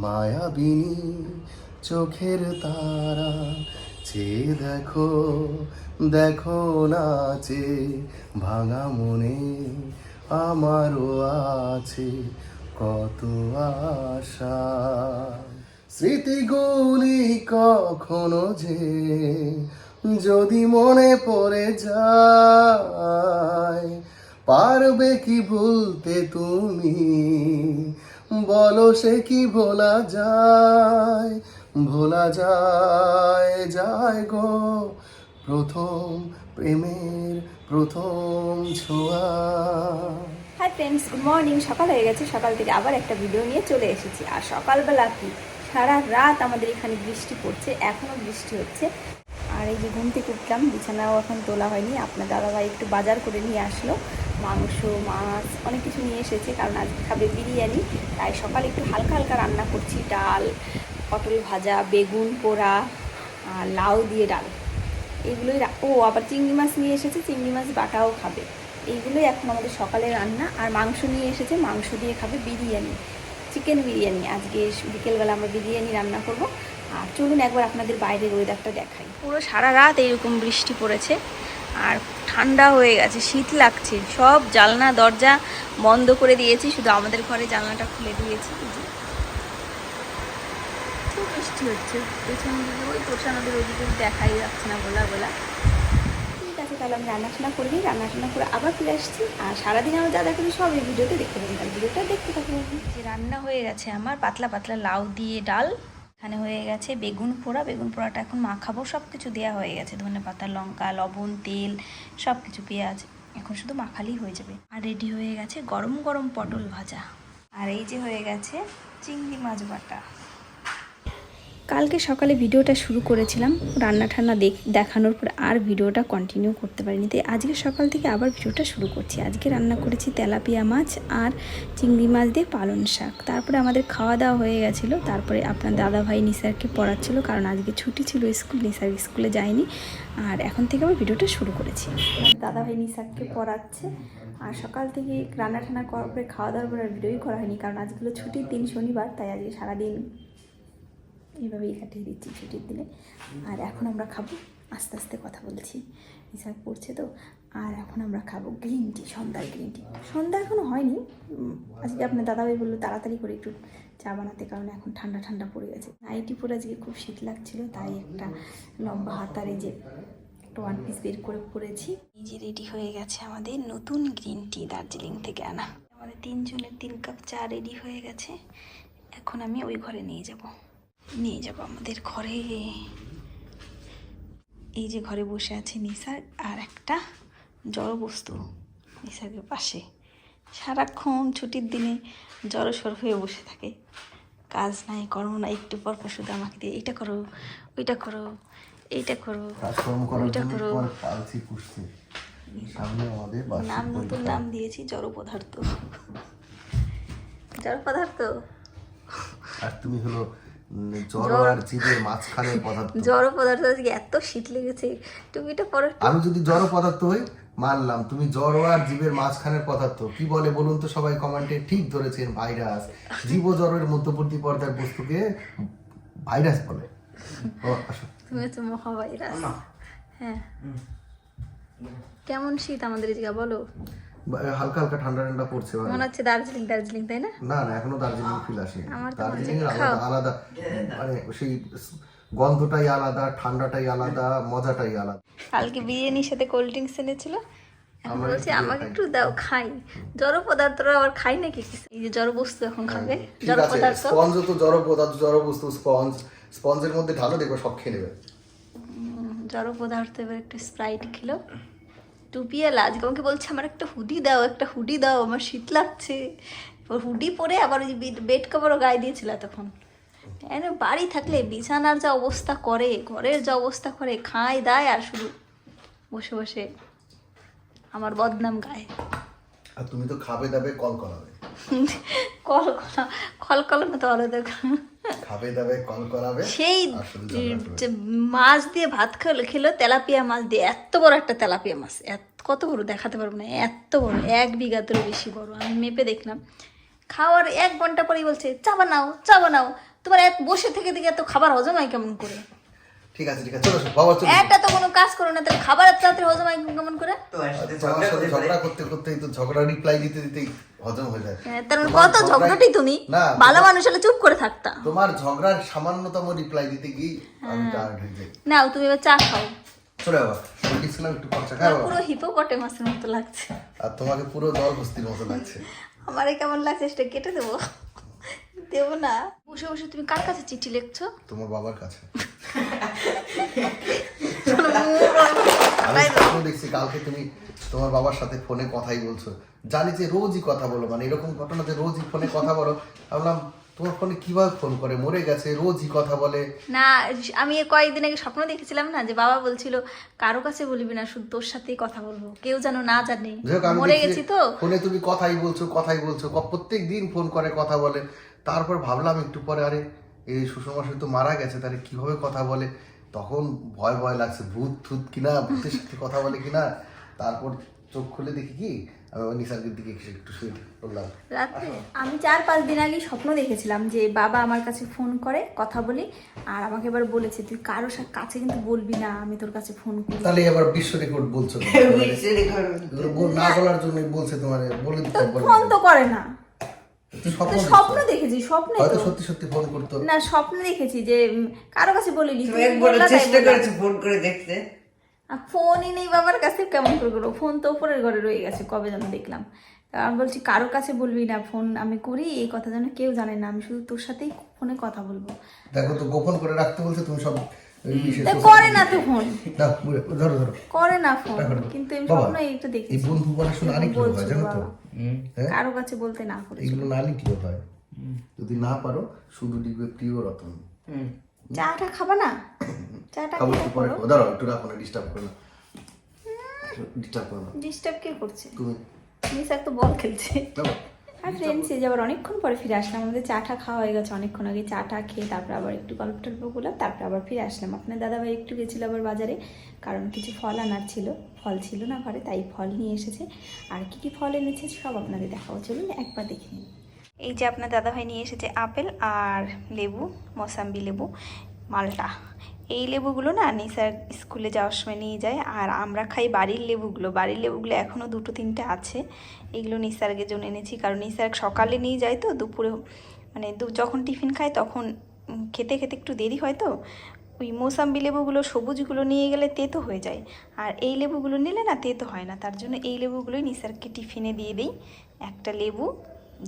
মায়াবিনী চোখের তারা চেয়ে দেখো দেখো নাচে, ভাঙা মনে আমারও আছে কত আশা। স্মৃতিগুলি কখনো যে যদি মনে পড়ে যায়, পারবে কি ভুলতে তুমি? বলো সে কি ভোলা যায় ভোলা যায় যায় গো। প্রথম প্রেমের প্রথম ছোঁয়া। হাই ফ্রেন্ডস গুড মর্নিং সকাল হয়ে গেছে, সকাল থেকে আবার একটা ভিডিও নিয়ে চলে এসেছি। আর সকালবেলা কি? সারা রাত আমাদের এখানে বৃষ্টি পড়ছে এখনও বৃষ্টি হচ্ছে। আর এই যে ঘুম থেকে উঠলাম, বিছানাও এখন তোলা হয়নি। আপনার দাদাভাই একটু বাজার করে নিয়ে আসলো। মাংস, মাছ, অনেক কিছু নিয়ে এসেছে। কারণ আজকে খাবে বিরিয়ানি, তাই সকালে একটু হালকা হালকা রান্না করছি। ডাল, পটল ভাজা, বেগুন, পোড়া লাউ দিয়ে ডাল। এইগুলোই রা- ও, আবার চিংড়ি মাছ নিয়ে এসেছে, চিংড়ি মাছ বাটাও খাবে। এইগুলোই এখন আমাদের সকালে রান্না। আর মাংস নিয়ে এসেছে, মাংস দিয়ে খাবে বিরিয়ানি, চিকেন বিরিয়ানি। আজকে বিকেলবেলা আমরা বিরিয়ানি রান্না করব। আর চলুন একবার আপনাদের বাইরের ওয়েদারটা দেখাই। পুরো সারা রাত এইরকম বৃষ্টি পড়েছে। আর ঠান্ডা হয়ে গেছে, শীত লাগছে। সব জানলা, দরজা বন্ধ করে দিয়েছি, শুধু আমাদের ঘরে জানলাটা খুলে দিয়েছি। খুব হচ্ছে। দেখাই যাচ্ছে না, গোলা গোলা। ঠিক আছে, তাহলে আমি করে নিই করে আবার আসছি। আর সারাদিন সব ভিডিওটা দেখতে যে রান্না হয়ে গেছে আমার, পাতলা পাতলা লাউ দিয়ে ডাল। এখানে হয়ে গেছে বেগুন পোড়া। বেগুন পোড়াটা এখন মাখাবো। সব কিছু দেওয়া হয়ে গেছে। ধনে পাতা, লঙ্কা, লবণ, তেল সব কিছু পেঁয়াজ। এখন শুধু মাখালেই হয়ে যাবে। আর রেডি হয়ে গেছে গরম গরম পটল ভাজা। আর এই যে হয়ে গেছে চিংড়ি মাছ বাটা। কালকে সকালে ভিডিওটা শুরু করেছিলাম, রান্না ঠান্না দেখ, দেখানোর পর আর ভিডিওটা কন্টিনিউ করতে পারিনি। তাই আজকে সকাল থেকে আবার ভিডিওটা শুরু করছি। আজকে রান্না করেছি তেলাপিয়া মাছ আর চিংড়ি মাছ দিয়ে পালন শাক। তারপরে আমাদের খাওয়া দাওয়া হয়ে গেছিল, তারপরে আপনার দাদা ভাই নিসারকে পড়াচ্ছিল, কারণ আজকে ছুটি ছিল স্কুল, নিসার স্কুলে যায়নি। আর এখন থেকে আবার ভিডিওটা শুরু করেছি। দাদা ভাই নিসারকে পড়াচ্ছে, আর সকাল থেকে রান্না টান্না করার পরে খাওয়া দাওয়ার পরে ভিডিওই করা হয়নি, কারণ আজগুলো ছুটির দিন শনিবার, তাই আজকে সারাদিন এইভাবেই কাটিয়ে দিচ্ছি ছুটির দিনে। আর এখন আমরা খাব, আস্তে আস্তে কথা বলছি। হিসাব পড়ছে তো। আর এখন আমরা খাব গ্রিন টি সন্ধ্যার গ্রিন টি সন্ধ্যা এখনও হয়নি। আজকে আপনার দাদাভাই বলল তাড়াতাড়ি করে একটু চা বানাতে, কারণ এখন ঠান্ডা ঠান্ডা পড়ে গেছে। নাইটি পরে আজকে খুব শীত লাগছিল, তাই একটা লম্বা হাতার যে একটা ওয়ান পিস বের করে পরেছি। এই যে রেডি হয়ে গেছে আমাদের নতুন গ্রিন টি দার্জিলিং থেকে আনা। আমাদের তিনজনের তিন কাপ চা রেডি হয়ে গেছে। এখন আমি ওই ঘরে নিয়ে যাব। নিয়ে যাব আমাদের ঘরে। এই যে ঘরে বসে আছে নিসার আর একটা জড়বস্তু নিসারের পাশে। সারাক্ষণ ছুটির দিনে জড়সড় হয়ে বসে থাকে। কাজ নাই কর্ম নাই একটু পর পর শুধু আমাকে দিয়ে এইটা করো ওইটা করো এইটা করো ওইটা করো। নাম নতুন নাম দিয়েছি জড় পদার্থ। জড় পদার্থ? আর তুমি হলো জড়। আর জীবের মাঝখানে পদার্থ। জড় পদার্থ আজকে এত শীত লেগেছে। টুপিটা পরে আমি যদি জড় পদার্থ হই মানলাম তুমি জড় আর জীবের মাঝখানের পদার্থ। কি বলে বলুন তো সবাই কমেন্টে। ঠিক ধরেছেন ভাইরাস। জীব ও জড়ের মধ্যবর্তী পর্যায়ের বস্তুকে ভাইরাস বলে। তুমি হচ্ছে মহাভাইরাস। হ্যাঁ। কেমন শীত আমাদের এদিকে বলো? হালকা হালকা ঠান্ডা ঠান্ডা পড়ছে মানে। হচ্ছে দার্জিলিং দার্জিলিং তাই না? না না এখনও দার্জিলিং ফিল আসেনি। দার্জিলিং এর আলাদা আলাদা মানে সেই গন্ধটাই আলাদা ঠান্ডাটাই আলাদা মজাটাই আলাদা। কালকে বিরিয়ানির সাথে কোল্ড ড্রিঙ্কস এনেছিল। আমরা আমাকে। একটু দাও খাই। জড় পদার্থরা আবার খাই নাকি? এই যে জড় বস্তু এখন খাবে? জড় পদার্থ? স্পঞ্জ তো জড় পদার্থ জড় বস্তু স্পঞ্জ স্পঞ্জের মধ্যে ঢালো দেখবে সব খেয়ে নেবে। জড় পদার্থ এবার একটু স্প্রাইট খেলো। টুপিয়ালা আজকে আমাকে বলছে আমার একটা হুডি দাও একটা হুডি দাও আমার শীত লাগছে। হুডি পরে আবার ওই বেড কভারও গায়ে দিয়েছিল তখন। এনে বাড়ি থাকলে বিছানার যা অবস্থা করে ঘরের যা অবস্থা করে খায় দায় আর শুধু বসে বসে আমার বদনাম গায়ে। আর তুমি তো খাবে দাবে কল করাবে। কল কলা কল কলানো তো আলাদা। খাবে দাবে কল করাবে সেই মাছ দিয়ে ভাত খেলো খেলো তেলাপিয়া মাছ দিয়ে। এত বড় একটা তেলাপিয়া মাছ। এত কত বড়? দেখাতে পারব না। এত বড় এক বিঘাতেরও বেশি বড়। আমি মেপে দেখলাম। খাওয়ার এক ঘণ্টা পরেই বলছে চা বানাও চা বানাও। তোমার এক বসে থেকে দিকে এত খাবার হজম হয় কেমন করে? ঠিক আছে ঠিক আছে চলো বাবা চলো। একটা তো কোনো কাজ করো না তাহলে খাবার এত হজম হয় কেমন করে? ঝগড়া করতে করতেই তো ঝগড়া রিপ্লাই দিতে দিতেই হজম হয়ে যায়। হ্যাঁ, তার মানে কত ঝগড়াটি তুমি? ভালো মানুষ হলে চুপ করে থাকতা। তোমার ঝগড়ার সামান্যতম রিপ্লাই দিতে গিয়ে আমি হ্যাঁ। টায়ার্ড হয়ে যাই। নাও তুমি এবার চা খাও। চলে বাবা আমি একটু খরচা পুরো মতো লাগছে। আর তোমাকে পুরো জল বস্তির মতো লাগছে। আমারে কেমন লাগছে সেটা কেটে দেবো। দেবো না। বসে বসে তুমি কার কাছে চিঠি লিখছো? তোমার বাবার কাছে। দেখছি কালকে তুমি তোমার বাবার সাথে ফোনে কথাই বলছো। জানি যে রোজই কথা বলো মানে এরকম ঘটনা যে রোজই ফোনে কথা বলো। ভাবলাম তোমার ফোনে কীভাবে ফোন করে? মরে গেছে রোজই কথা বলে। না আমি কয়েকদিন আগে স্বপ্ন দেখেছিলাম না যে বাবা বলছিল কারও কাছে বলবি না শুধু তোর সাথেই কথা বলব। কেউ যেন না জানে। মরে গেছি তো। ফোনে তুমি কথাই বলছো কথাই বলছো প্রত্যেক দিন ফোন করে কথা বলে। তারপর ভাবলাম একটু পরে আরে এই শ্বশুরমশাই তো মারা গেছে তাহলে কীভাবে কথা বলে? তখন ভয় ভয় লাগছে ভূত থুত কিনা ভূতের সাথে কথা বলে কিনা। তারপর চোখ খুলে দেখি কি নিসার্গের দিকে একটু শুয়ে পড়লাম। রাত্রে? আমি চার পাঁচ দিন আগে স্বপ্ন দেখেছিলাম যে বাবা আমার কাছে ফোন করে কথা বলি আর আমাকে এবার বলেছে তুই কারও সা- কাছে কিন্তু বলবি না আমি তোর কাছে ফোন করি। তাহলে এবার বিশ্ব রেকর্ড বলছো বল- না বলার জন্য বলছে তোমার বলে তো ফোন তো করে না। স্বপ্ন দেখেছি? স্বপ্নে হয়তো সত্যি সত্যি ফোন করতো। না স্বপ্নে দেখেছি যে কারও কাছে বলিনি একবার চেষ্টা। করেছ ফোন করে দেখতে। আর ফোনই নেই বাবার কাছে কেমন করে করব? ফোন তো উপরের ঘরে রয়ে গেছে কবে যেন দেখলাম। আমি বলছি কারও কাছে বলবি না ফোন আমি করি এই কথা যেন কেউ জানে না আমি শুধু তোর সাথেই ফোনে কথা বলব। দেখো তো গোপন করে রাখতে বলছে তুমি সব করে না তো ফোন ধরো ধরো। করে না ফোন। কিন্তু আমি স্বপ্ন এইটা এই বন্ধু আরেকটু হয় জানো তো? কারও কাছে বলতে না করে না হয়। যদি না পারো শুধু লিখবে প্রিয় রতন। হুম। চাটা খাবা না? চাটা খাব একটু পরে দাঁড়াও একটু রাখো না ডিস্টার্ব করো না। ডিস্টার্ব করো না। ডিস্টার্ব কে করছে? তুমি নিসার তো বল খেলছে। আর ফ্রেন্ডস এই যে আবার অনেকক্ষণ পরে ফিরে আসলাম। আমাদের চা টা খাওয়া হয়ে গেছে অনেকক্ষণ আগে। চা টা খেয়ে তারপর আবার একটু গল্প টল্প করলাম তারপর আবার ফিরে আসলাম। আপনার দাদাভাই একটু গেছিল আবার বাজারে কারণ কিছু ফল আনার ছিল। ফল ছিল না ঘরে তাই ফল নিয়ে এসেছে। আর কি কি ফল এনেছে সব আপনাদের দেখাবো। চলুন একবার দেখে নিন এই যে আপনার দাদাভাই নিয়ে এসেছে আপেল আর লেবু, মসাম্বি লেবু, মালটা। এই লেবুগুলো না নিসার স্কুলে যাওয়ার সময় নিয়ে যায়, আর আমরা খাই বাড়ির লেবুগুলো। বাড়ির লেবুগুলো এখনও দুটো তিনটে আছে। এগুলো নিসার্গের জন্য এনেছি, কারণ নিসার্গ সকালে নিয়ে যায় তো, দুপুরে মানে দু- যখন টিফিন খায় তখন খেতে খেতে একটু দেরি হয় তো। ওই মৌসাম্বি লেবুগুলো, সবুজগুলো নিয়ে গেলে তেতো হয়ে যায়। আর এই লেবুগুলো নিলে না তেতো হয় না, তার জন্য এই লেবুগুলোই নিসারকে টিফিনে দিয়ে দিই। একটা লেবু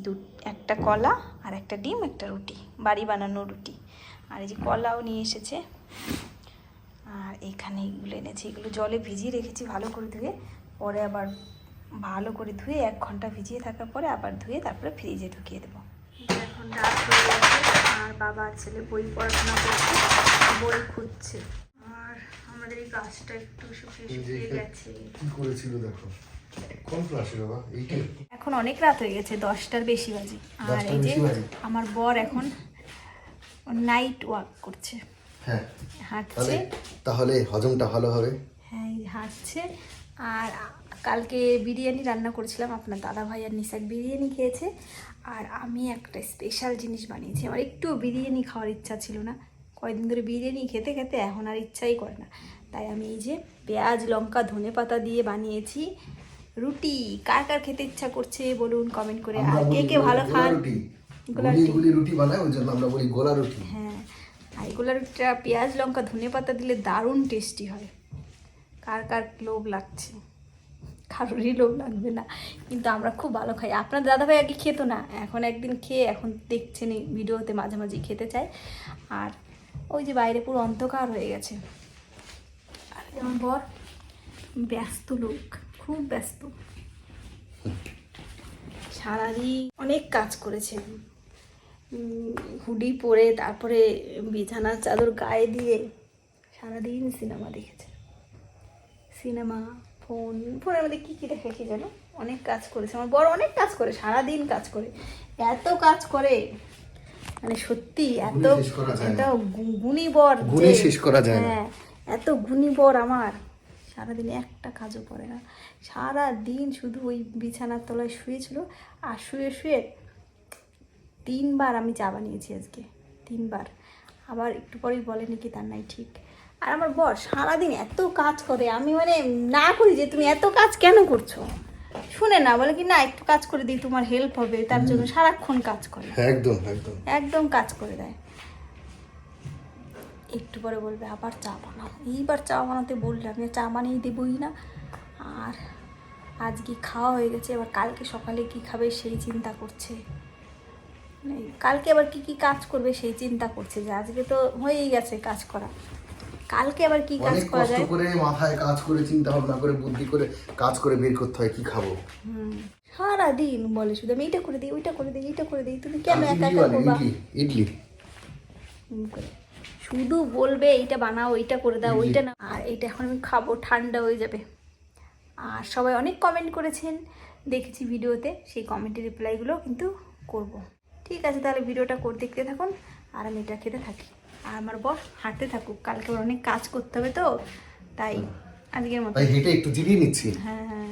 দু একটা কলা আর একটা ডিম একটা রুটি বাড়ি বানানো রুটি। আর এই যে কলাও নিয়ে এসেছে। আর এখানে এগুলো এনেছি। এগুলো জলে ভিজিয়ে রেখেছি ভালো করে ধুয়ে। পরে আবার ভালো করে ধুয়ে এক ঘণ্টা ভিজিয়ে থাকার পরে আবার ধুয়ে তারপরে ফ্রিজে ঢুকিয়ে দেবো। এখন রাত হয়ে গেছে। আর বাবা ছেলে বই পড়াশোনা করছে বই খুঁজছে। আর আমাদের এই গাছটা একটু শুকিয়ে শুকিয়ে গেছে। কি করেছিল দেখো। এখন অনেক রাত হয়ে গেছে দশটার বেশি বাজে। আর এই যে আমার বর এখন নাইট ওয়াক করছে। হ্যাঁ। হাঁটছে। তাহলে হজমটা ভালো হবে? হ্যাঁ হাঁটছে। আর কালকে বিরিয়ানি রান্না করেছিলাম আপনার দাদা ভাই আর নিশাক বিরিয়ানি খেয়েছে। আর আমি একটা স্পেশাল জিনিস বানিয়েছি। আমার একটু বিরিয়ানি খাওয়ার ইচ্ছা ছিল না। কয়েকদিন ধরে বিরিয়ানি খেতে খেতে এখন আর ইচ্ছাই করে না। তাই আমি এই যে পেঁয়াজ লঙ্কা ধনে পাতা দিয়ে বানিয়েছি। রুটি কার কার খেতে ইচ্ছা করছে বলুন কমেন্ট করে। আর কে কে ভালো খান? গুলি রুটি। বানায় ওই জন্য আমরা বলি গোলা রুটি। হ্যাঁ আর এগুলো রুটিটা পেঁয়াজ লঙ্কা ধনে পাতা দিলে দারুণ টেস্টি হয়। কার কার লোভ লাগছে? কারোরই লোভ লাগবে না। কিন্তু আমরা খুব ভালো খাই। আপনার দাদাভাই আগে খেত না এখন একদিন খেয়ে এখন দেখছেন এই ভিডিওতে মাঝে মাঝে খেতে চায়। আর ওই যে বাইরে পুরো অন্ধকার হয়ে গেছে। আর আমার বর ব্যস্ত লোক। খুব ব্যস্ত। সারাদিন অনেক কাজ করেছে হুডি পরে তারপরে বিছানার চাদর গায়ে দিয়ে সারাদিন সিনেমা দেখেছে সিনেমা ফোন ফোনের মধ্যে কী কী দেখে কি জানো? অনেক কাজ করেছে। আমার বড় অনেক কাজ করে সারাদিন কাজ করে। এত কাজ করে মানে সত্যি এত। এত গু- গুণী বর গুণে শেষ করা যায় হ্যাঁ এত গুণী বর আমার। সারাদিন একটা কাজও করে না। সারা দিন শুধু ওই বিছানার তলায় শুয়েছিল আর শুয়ে শুয়ে তিনবার আমি চা বানিয়েছি আজকে তিনবার। আবার একটু পরেই বলে নাকি তার নাই ঠিক। আর আমার বর সারাদিন এত কাজ করে আমি মানে না করি যে তুমি এত কাজ কেন করছ? শুনে না বলে কি না একটু কাজ করে দিই তোমার হেল্প হবে তার জন্য সারাক্ষণ কাজ করে। একদম একদম। একদম কাজ করে দেয়। একটু পরে বলবে আবার চা বানাও। এইবার চা বানাতে বললে আমি চা বানিয়ে দেবই না। আর আজকে খাওয়া হয়ে গেছে এবার কালকে সকালে কি খাবে সেই চিন্তা করছে। মানে কালকে আবার কি কি কাজ করবে সেই চিন্তা করছে যে আজকে তো হয়েই গেছে কাজ করা। কালকে আবার কি কাজ করা যায়? করে মাথায় কাজ করে চিন্তা ভাবনা করে বুদ্ধি করে কাজ করে বের করতে হয় কি খাব? হুম সারাদিন বলে শুধু আমি এইটা করে দিই ওইটা করে দিই এইটা করে দিই তুমি কেন একা একা করবা? ইডলি। শুধু বলবে এইটা বানাও ওইটা করে দাও ওইটা না আর এটা এখন আমি খাব ঠান্ডা হয়ে যাবে। আর সবাই অনেক কমেন্ট করেছেন দেখেছি ভিডিওতে সেই কমেন্টের রিপ্লাইগুলো কিন্তু করব। ঠিক আছে তাহলে ভিডিওটা করে দেখতে থাকুন আর আমি এটা খেতে থাকি। আর আমার বস হাঁটতে থাকুক কালকে আবার অনেক কাজ করতে হবে তো তাই আজকের মতো। হেঁটে একটু জিরিয়ে নিচ্ছি। হ্যাঁ হ্যাঁ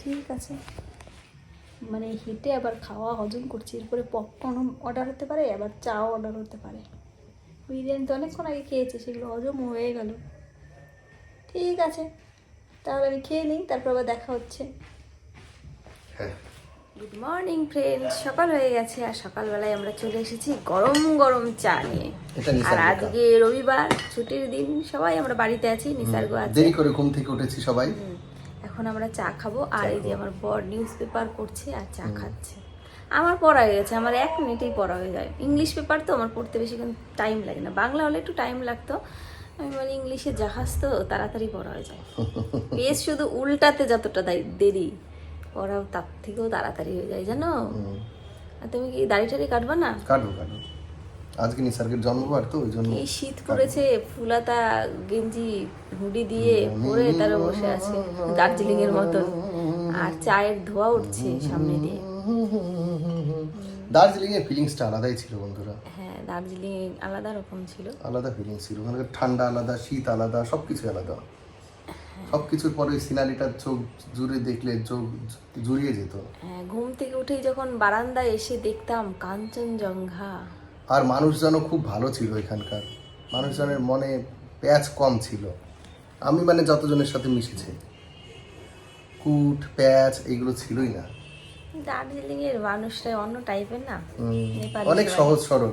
ঠিক আছে। মানে হেঁটে আবার খাওয়া হজম করছি এরপরে পপকর্ন অর্ডার হতে পারে আবার চাও অর্ডার হতে পারে। বিরিয়ানি তো অনেকক্ষণ আগে খেয়েছি সেগুলো হজম হয়ে গেল। ঠিক আছে তাহলে আমি খেয়ে নিই তারপর আবার দেখা হচ্ছে। হ্যাঁ। গুড মর্নিং ফ্রেন্ডস সকাল হয়ে গেছে আর সকালবেলায় আমরা চলে এসেছি গরম গরম চা নিয়ে। আর আজকে রবিবার ছুটির দিন সবাই আমরা বাড়িতে আছি নিসার্গ আছে। দেরি করে ঘুম থেকে উঠেছি সবাই। এখন আমরা চা খাব আর এই যে আমার বর নিউজ পেপার করছে আর চা খাচ্ছে। আমার পড়া হয়ে গেছে আমার এক মিনিটেই পড়া হয়ে যায়। ইংলিশ পেপার তো আমার পড়তে বেশিক্ষণ টাইম লাগে না। বাংলা হলে একটু টাইম লাগতো। আমি মানে ইংলিশে জাহাজ তো তাড়াতাড়ি পড়া হয়ে যায়। পেজ শুধু উল্টাতে যতটা দেরি। পড়াও তার থেকেও তাড়াতাড়ি হয়ে যায় জানো? আর তুমি কি দাড়ি টাড়ি কাটবা না? কাটবো কাটবো। আজকে নিসার্গের জন্মবার তো ওই জন্য এই শীত পড়েছে ফুলাতা গেঞ্জি হুডি দিয়ে পরে তারা বসে আছে দার্জিলিং এর মতন। আর চায়ের ধোয়া উঠছে সামনে দিয়ে। দার্জিলিং এর ফিলিংসটা আলাদাই ছিল বন্ধুরা। হ্যাঁ দার্জিলিং আলাদা রকম ছিল। আলাদা ফিলিংস ছিল। ওখানে ঠান্ডা আলাদা শীত আলাদা সবকিছু আলাদা। সবকিছুর পরে ওই সিনারিটার চোখ জুড়ে দেখলে চোখ জুড়িয়ে যেত। হ্যাঁ ঘুম থেকে উঠেই যখন বারান্দায় এসে দেখতাম কাঞ্চনজঙ্ঘা। আর মানুষজনও খুব ভালো ছিল এখানকার। মানুষজনের মনে প্যাচ কম ছিল। আমি মানে যতজনের সাথে মিশেছি। কুট প্যাচ এগুলো ছিলই না। দার্জিলিং এর মানুষরা অন্য টাইপের না। অনেক সহজ সরল।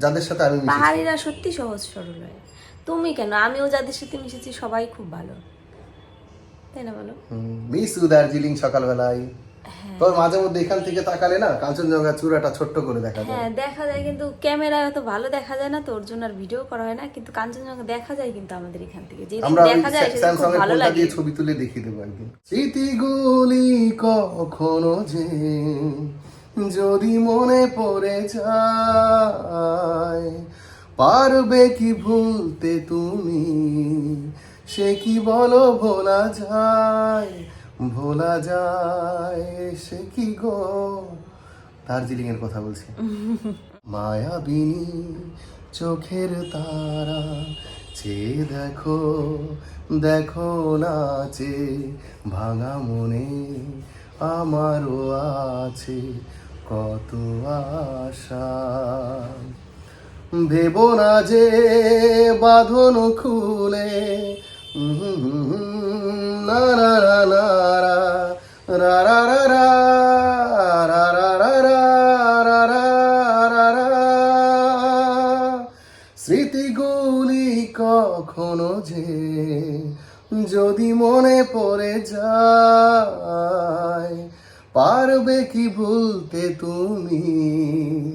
যাদের সাথে আমি পাহাড়িরা সত্যি সহজ সরল হয়। তুমি কেন? আমিও যাদের সাথে মিশেছি সবাই খুব ভালো। তাই না বলো? মিস ইউ দার্জিলিং সকালবেলায়। তবে মাঝে মধ্যে এখান থেকে তাকালে না কাঞ্চনজঙ্ঘা চূড়াটা ছোট্ট করে দেখা যায়। হ্যাঁ দেখা যায় কিন্তু ক্যামেরায় অত ভালো দেখা যায় না তো ওর জন্য আর ভিডিও করা হয় না। কিন্তু কাঞ্চনজঙ্ঘা দেখা যায় কিন্তু আমাদের এখান থেকে। আমরা দেখা যায় স্যামসাং এর ফোনটা দিয়ে ছবি তুলে দেখিয়ে দেবো একদিন। স্মৃতিগুলি কখনো যে যদি মনে পড়ে যায় পারবে কি ভুলতে তুমি? সে কি বলো ভোলা যায়? ভোলা যায় সে কি গো? দার্জিলিং এর কথা বলছি। মায়াবিনী চোখের তারা চেয়ে দেখো দেখো নাচে ভাঙা মনে আমারও আছে কত আশা। ভেব না যে বাঁধন খুলে স্মৃতিগুলি কখনো যে যদি মনে পড়ে যায়, পারবে কি ভুলতে তুমি?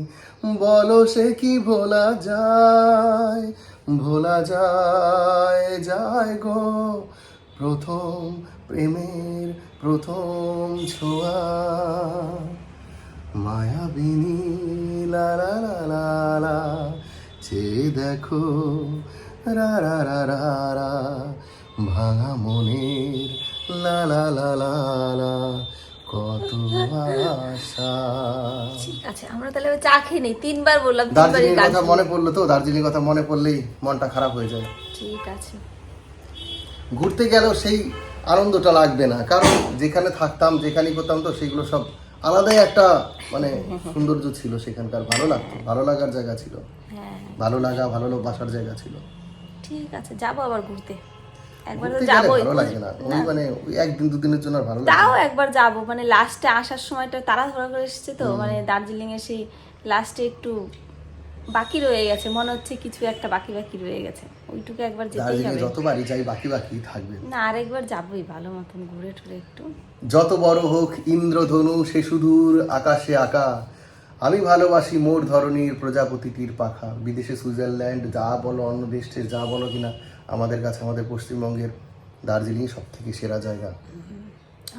বলো সে কি ভোলা যায়? ভোলা যায় যায় গো প্রথম প্রেমের প্রথম ছোঁয়া। মায়াবিনী লা লা লা লা লা চেয়ে দেখো, রা রা রা রা রা, ভাঙা মনের, লা লা লা লা লা কত আশা ঠিক আছে আমরা তাহলে চা খেয়ে নেই। তিনবার বললাম দার্জিলিং কথা মনে পড়ল তো দার্জিলিং কথা মনে পড়লেই মনটা খারাপ হয়ে যায়। ঠিক আছে। ঘুরতে গেলেও সেই আনন্দটা লাগবে না কারণ যেখানে থাকতাম যেখানেই করতাম তো সেগুলো সব আলাদাই একটা মানে সৌন্দর্য ছিল সেখানকার। ভালো লাগতো ভালো লাগার জায়গা ছিল। হ্যাঁ। ভালো লাগা ভালো বাসার জায়গা ছিল। ঠিক আছে যাব আবার ঘুরতে। একবার তো যাবোই ভালো লাগে না। ওই মানে একদিন দুদিনের জন্য ভালো লাগে তাও একবার যাব। মানে লাস্টে আসার সময়টা ধরা করে এসেছে তো। মানে দার্জিলিং এ সেই লাস্টে একটু বাকি রয়ে গেছে। মনে হচ্ছে কিছু একটা বাকি বাকি রয়ে গেছে। ওইটুকু একবার যেতেই হবে। যতবারই যাই বাকি বাকি থাকবে। না আরেকবার যাবোই ভালো মতন ঘুরে টুরে একটু। যত বড় হোক ইন্দ্রধনু সে সুদূর আকাশে আঁকা। আমি ভালোবাসি মোর ধরনের প্রজাপতিটির পাখা। বিদেশে সুইজারল্যান্ড যা বলো অন্য দেশের যা বলো কিনা আমাদের কাছে আমাদের পশ্চিমবঙ্গের দার্জিলিং সব থেকে সেরা জায়গা।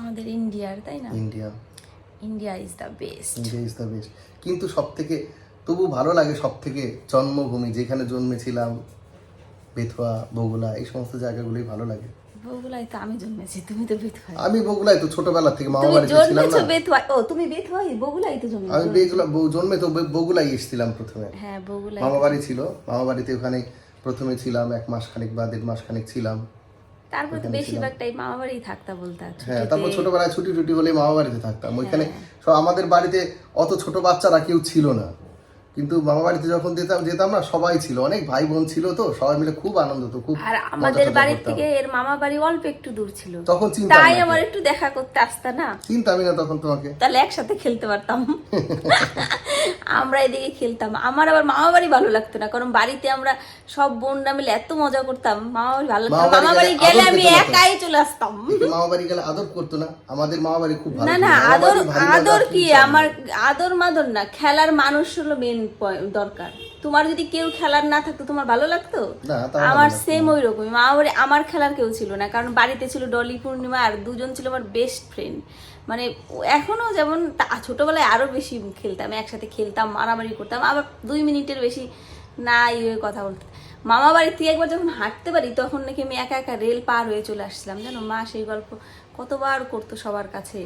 আমাদের ইন্ডিয়ার তাই না? India. India is the best India is the best কিন্তু সব থেকে তবু ভালো লাগে সব থেকে জন্মভূমি যেখানে জন্মেছিলাম বেথুয়া বগুলা এই সমস্ত জায়গাগুলোই ভালো লাগে। তো আমি জন্মেছি তুমি তো বেথুয়াই আমি বগুলায় তো ছোটবেলা থেকে মামা বাড়িতে ছিলাম না? বেথুয়াই ও তুমি বেথুয়াই বগুলাই তো আমি বেগুলা জন্মে তো বগুলাই এসেছিলাম প্রথমে। হ্যাঁ বগুলাই মামা বাড়ি ছিল মামা বাড়িতে ওখানে প্রথমে ছিলাম এক মাস খানিক বা দেড় মাস খানিক ছিলাম। তারপরে তো বেশিরভাগ টাইম মামা বাড়িই থাকতা বলতা হ্যাঁ তারপর ছোটবেলায় ছুটি টুটি হলে মামা বাড়িতে থাকতাম ওইখানে সব আমাদের বাড়িতে অত ছোট বাচ্চারা কেউ ছিল না। কিন্তু মামা বাড়িতে যখন যেতাম যেতাম না সবাই ছিল। অনেক ভাই বোন ছিল তো সবাই মিলে খুব আনন্দ তো খুব আর আমাদের বাড়ির থেকে এর মামা বাড়ি অল্প একটু দূর ছিল। তখন চিন্তা তাই আমার একটু দেখা করতে আসতা না। চিন্তামি না তখন তোমাকে। তাহলে একসাথে খেলতে পারতাম। আমরা এদিকে খেলতাম। আমার আবার মামা বাড়ি ভালো লাগতো না কারণ বাড়িতে আমরা সব বোনরা মিলে এত মজা করতাম। মামা বাড়ি ভালো। মামা বাড়ি গেলে আমি একাই চলে আসতাম। মামা বাড়ি গেলে আদর করতো না। আমাদের মামা বাড়ি খুব ভালো না না আদর আদর কি? আমার আদর মাদর না খেলার মানুষ হলো মেন দরকার। তোমার যদি কেউ খেলার না থাকতো তোমার ভালো লাগতো? আমার সেম ওই রকমই মা আমার খেলার কেউ ছিল না কারণ বাড়িতে ছিল ডলি পূর্ণিমা আর দুজন ছিল আমার বেস্ট ফ্রেন্ড মানে এখনও যেমন ছোটবেলায় আরও বেশি খেলতাম একসাথে খেলতাম মারামারি করতাম। আবার দুই মিনিটের বেশি না ইয়ে কথা বলতে মামা বাড়ি থেকে একবার যখন হাঁটতে পারি তখন নাকি আমি একা একা রেল পার হয়ে চলে আসছিলাম জানো? মা সেই গল্প কতবার করতো সবার কাছে।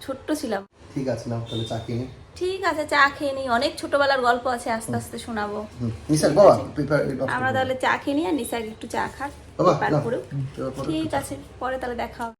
ছোট্ট ছিলাম। ঠিক আছে না তাহলে চাকরি নি। ঠিক আছে চা খেয়ে নিই অনেক ছোটবেলার গল্প আছে আস্তে আস্তে শোনাবো। নিশাক বাবা আমরা তাহলে চা খেয়ে নিই আর নিশাকে একটু চা খাক। নাও। ঠিক আছে পরে তাহলে দেখা